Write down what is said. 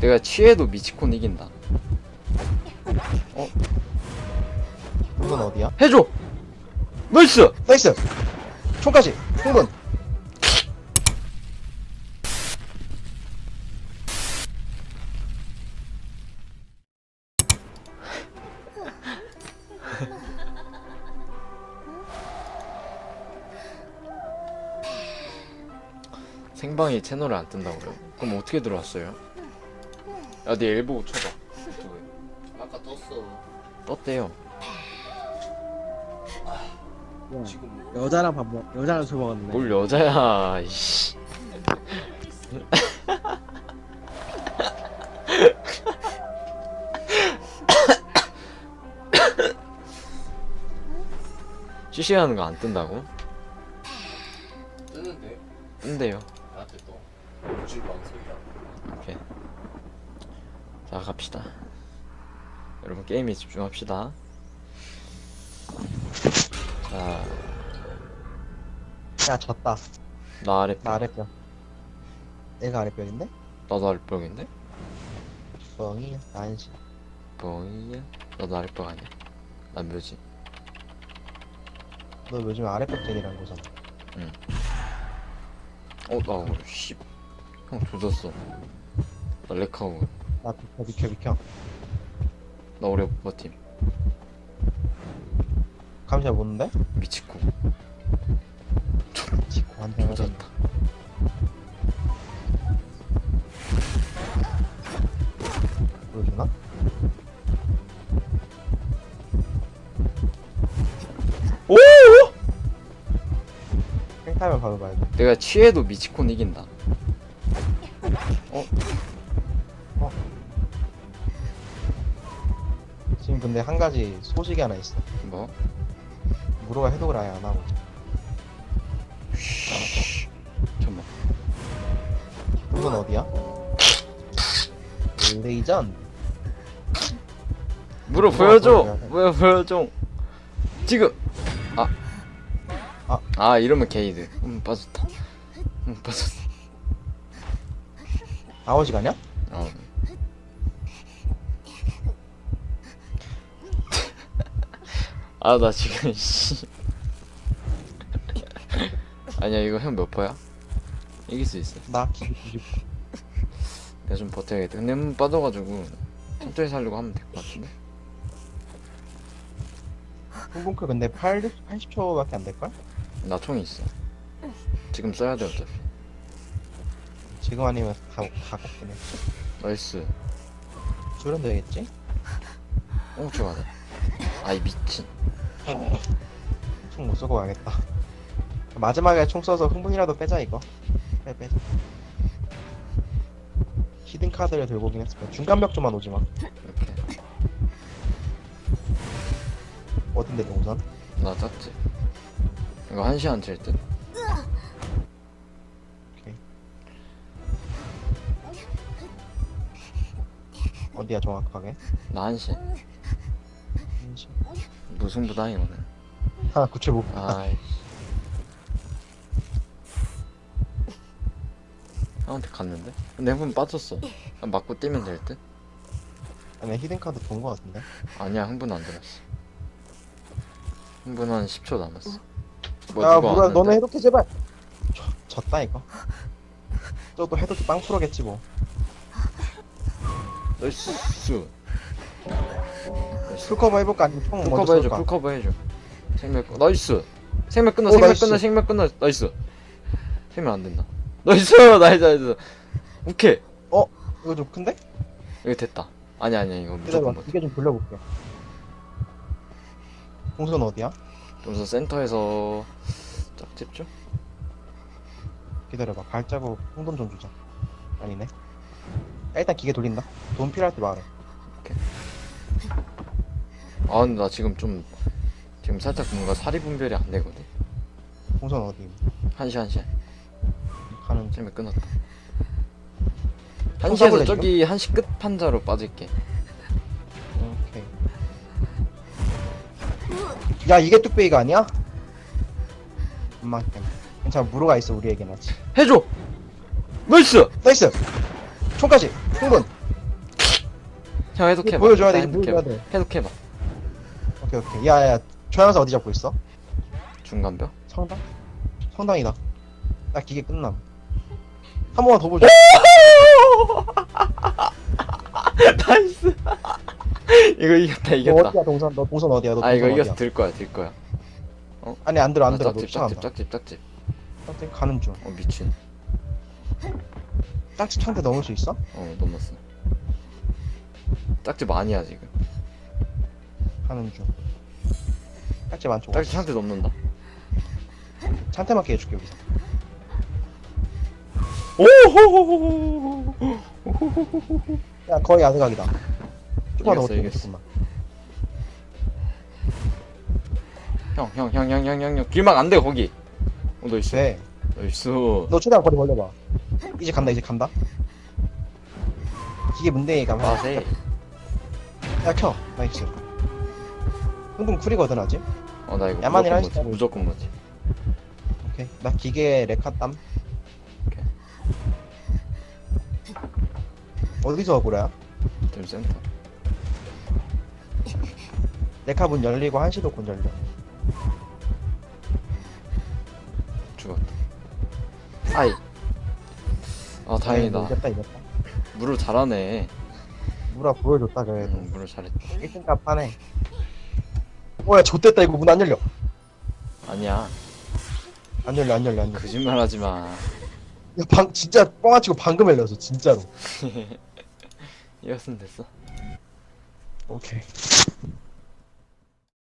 내가 취해도 미치콘 이긴다. 이건 어디야? 해줘! 나이스! 나이스! 총까지! 흥분! 생방이 채널을 안 뜬다고요? 그럼 어떻게 들어왔어요? 야, 네 엘보 쳐봐. 유튜브에. 아까 떴어. 떴대요. 지금 여자랑 밥 먹, 여자랑 술 먹었는데. 뭘 여자야, 이씨. CC하는 거 안 뜬다고? 뜨는데 뜬대요. 나한테 또 우질 방송이야. 오케이. 자, 갑시다. 여러분, 게임에 집중합시다. 자, 야 졌다 나 아래 나 아래뼈 내가 아래뼈인데? 나도 아랫벽인데? 뻥이 안시 뭐야? 나도 아랫벽 아니야? 난 묘지. 너 요즘 아래뼈쟁이라는 거잖아 어, 나 오늘 씨. 형 조졌어. 나 렉하고. 나 비켜 비켜 비켜 나 오래 못 버팀. 감시야 뭔데? 미치고. 지고 한대 조졌다. 보여주나? 오! 팽타면 바로 봐야지 내가 취해도 미치콘 이긴다. 지 금 근데 한 가지 소식이 하나 있어 뭐? 무로가 해독을 아예 안 하고 잠깐만. 이건 어디야? 레이전 뭐야, 보여줘. 뭐야. 뭐야 보여줘. 지금. 아. 아. 아 이러면 게이드. 음 빠졌다. 음 빠졌어. 아워지 가냐? 어. 아 나 지금 씨. 아니야 이거 형 몇 퍼야? 이길 수 있어. 나 기기 90 내가 좀 버텨야겠다. 근데 한번 빠져가지고 천천히 살려고 하면 될 것 같은데. 풍분클 근데 8, 80초밖에 안 될걸? 나 총이 있어. 지금 써야 돼 어차피. 지금 아니면 다, 다 꺾이네 나이스. 줄은 되겠지? 어 좋아하네. 아이 미친. 총 못 쏘고 가겠다 마지막에 총 쏘서 흥분이라도 빼자 이거 빼 빼자 히든 카드를 들고 오긴 했을 거야 중간 벽 좀만 오지 마 이렇게. 어딘데 동선? 나 짰지. 이거 한 시간 칠 듯. 오케이 어디야 정확하게? 나한 시. 한시. 무승부다 이거는. 하나 구출 못 아이씨. 형한테 갔는데? 근데 흥분 빠졌어. 그냥 맞고 뛰면 될 듯? 아니 히든 카드 본 거 같은데 아니야 흥분 안 들었어. 흥분 한 10초 남았어. 뭐야 누가 뭐야 왔는데? 너네 해독해 제발 저, 졌다 이거 저도 해독 빵 프로겠지 뭐 나이스. 나이스. 풀커버 해볼까 아니면 총 먼저 풀커버 해줘. 쏠까? 풀커버 해줘. 생맥 끊- 나이스. 오, 생맥 나이스. 끝나. 생맥 끝나. 나이스. 생맥 안 된다. 나이스. 나이스. 나이스. 오케이. 이거 좀 큰데? 이거 됐다. 아니 아니야 이거 무조건 기다려봐 못. 이게 좀 돌려볼게 동선 어디야? 좀더 센터에서 짝집 죠 기다려봐 발자국 홍돈 좀 주자 아니네 야, 일단 기계 돌린다 돈 필요할 때 말해 아 근데 나 지금 좀 지금 살짝 뭔가 사리 분별이 안 되거든. 동선 어디 한시 한시. 가는 쯤에 끊었다. 총 한시에서 저기 한시 끝 판자로 빠질게. 오케이 야 이게 뚝배기가 아니야? 엄마 괜찮아 무로가 있어 우리에게는 아직 해줘. 나이스. 나이스 총까지 흥분 형 해독해봐 보여줘야 돼, 해독해봐. 돼. 해독해봐 오케이, 오케이. 야, 야, 조향사 어디 잡고 있어? 중간벽 성당? 성당이다. 나 기계 끝남. 한 번만 더 보자. 나이스 이거 이겼다 너 이겼다 어디야, 동선? 너 동선 어디야? 너아 이거 동선 어디야? 들 거야 들 거야 아니, 안 들어, 안 아, 들어. 너 짝집 짝집 쫓아간다. 짝집 짝집 짝집 가는 중. 어 미친 짝집 창대 넘을 수 있어? 어 넘었어 짝집 아니야 지금 가는 중. 짝집 안쪽. 짝집 상태 넘는다 창태 맞게 해줄게, 여기서. 오호호호호호호 야, 거의 아드각이다. 조금만 더 버텨. 조금만. 형 형 형 형 형 형 형 길막 안 돼 거기 어 나이스 돼. 나이스 너 최대한 거리 벌려봐. 이제 간다, 이제 간다. 기계 문대니까. 마세 야, 켜. 나이스. 흥분 쿨이거든, 아직. 어나 이거 야만이라 무조건 뭐지 무조건 뭐지 오케이. 나 기계 레카 땀. 오케이. 어디서 억울해야? 들 센터 레카 문 열리고 한시도 곧 열려. 죽었다 아이 아 다행이다 이겼다, 이겼다. 물을 잘하네 무라 보여줬다, 그래도. 응 물을 잘했다 1등 값 하네. 뭐야, 좆됐다, 이거 문 안 열려. 아니야 안 열려, 안 열려, 안 열려. 거짓말 하지 마 야, 방, 진짜 뻥아치고 방금 열렸어, 진짜로. 이겼으면 됐어 오케이.